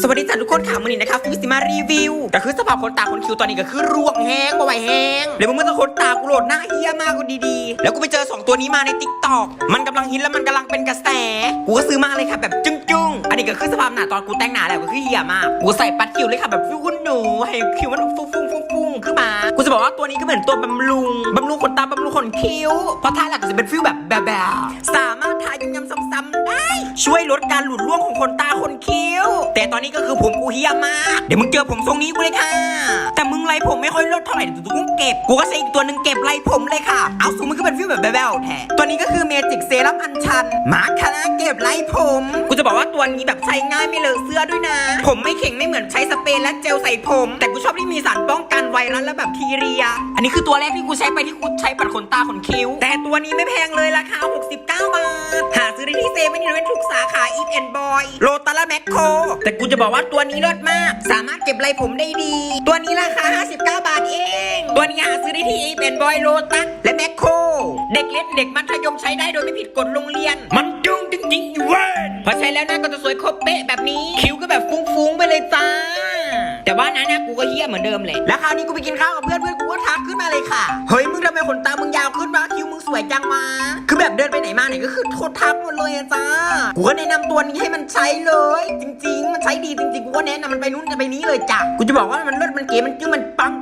สวัสดีจ้ะทุกคนค่ะมือนี้นะคะฟิวสิมารีวิวก็คือสภาพคนตาคนคิวตอนนี้ก็คือร่วงแห้งบ่ไหวแห้งเดี๋ยวมึงเมื่อคนตากูโหลดหน้าเฮี้ยมากกูดีๆ แล้วกูไปเจอ 2 ตัวนี้มาในติ๊กต็อกมันกำลังฮิตแล้วมันกำลังเป็นกระแส กูก็ซื้อมาเลยค่ะแบบจึ้งๆอันนี้ก็คือสภาพหน้าตอนกูแต่งหน้าแล้วก็คือเฮี้ยมากกูใส่ปัดคิวเลยค่ะแบบฟิวคุณหนูให้คิวมันฟุ้งฟุ้งฟุ้งฟุ้งขึ้นมากูจะบอกว่าตัวนี้ก็เหมือนตัวบำรุงบำรุงขนตาบำรุงขนคิ้วเพราะท้ายหลักก็จะเป็นฟิวแบบแบบสาม ช่วยลดการหลุดร่วงของขนตาขนคิ้ว แต่ตอนนี้ก็คือผมกูเฮียมาก เดี๋ยวมึงเจอผมทรงนี้กูเลยค่ะ แต่มึงไรผมไม่ค่อยลดเท่าไหร่เดี๋ยวกูเก็บ กูก็ใช้อีกตัวหนึ่งเก็บไรผมเลยค่ะ เอาสูงมันก็เป็นฟิวแบบแบ๊วๆแท้ตัวนี้ก็คือเมจิกเซรั่มอัญชัน มาคณะเก็บไรผม กูจะบอกว่าตัวนี้แบบใช้ง่ายไม่เลอะเสื้อด้วยนะ ผมไม่เข่งไม่เหมือนใช้สเปรย์และเจลใส่ผม แต่กูชอบที่มีสารป้องกัน ไวรัสและแบคทีเรีย อันนี้คือตัวแรกที่กูใช้ไปที่กูใช้ปัดขนตาขนคิ้ว แต่ตัวนี้ไม่แพงเลยราคา 69 บาท หาซื้อได้ที่เซเว่นอีเลฟเว่นทุกสาขาอีฟแอนด์บอยโลตัสและแมคโคร แต่กูจะบอกว่าตัวนี้เลิศมาก สามารถเก็บไรผมได้ดี ตัวนี้ราคา 59 บาทเอง ตัวนี้หาซื้อได้ที่อีฟแอนด์บอยโลตัสและแมคโคร เด็กเล็กเด็กมัธยมใช้ได้โดยไม่ผิดกฎโรงเรียน มันจุ้งจริงๆอีเวนพอใช้แล้วหน้าก็จะสวยครบเป๊ะแบบนี้ คิ้วก็แบบฟุ้งๆไปเลยจ้า แต่ว่านะนะกูก็เฮี้ยเหมือนเดิมเลยแล้วคราวนี้กูไปกินข้าวกับเพื่อนเพื่อนกูก็ทักขึ้นมาเลยค่ะ เฮ้ยมึงทำไมขนตามึงยาวขึ้นวะคิ้วมึงสวยจังมา คือแบบเดินไปไหนมาไหนก็คือโทษทักหมดเลยอะจ้ากูก็แนะนำตัวนี้ให้มันใช้เลย จริง ๆ มันใช้ดีจริงๆกูก็แนะนำมันไปนู้นไปนี้เลยจ้ะกูจะบอกว่ามันเลิศมันเก๋มันจึ้งมันปัง